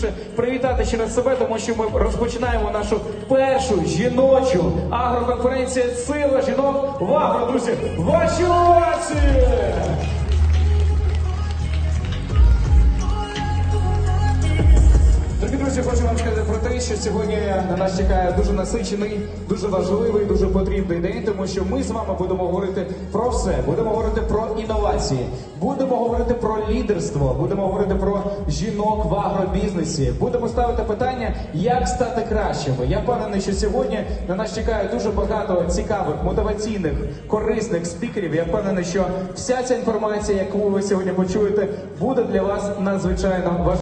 точніше, привітати ще раз себе, тому що ми розпочинаємо нашу першу жіночу агроконференцію Сила жінок в агро, друзі. Ваші овації! Дорогі хочу вам сказати про те, що сьогодні на нас чекає дуже насичений, дуже важливий, дуже потрібний день, тому що ми з вами будемо говорити про все. Будемо говорити про інновації, будемо говорити про лідерство, будемо говорити про жінок в агробізнесі. Будемо ставити питання, як стати кращими. Я впевнений, що сьогодні на нас чекає дуже багато цікавих, мотиваційних, корисних спікерів. Я впевнений, що вся ця інформація, яку ви сьогодні почуєте, буде для вас надзвичайно важливою.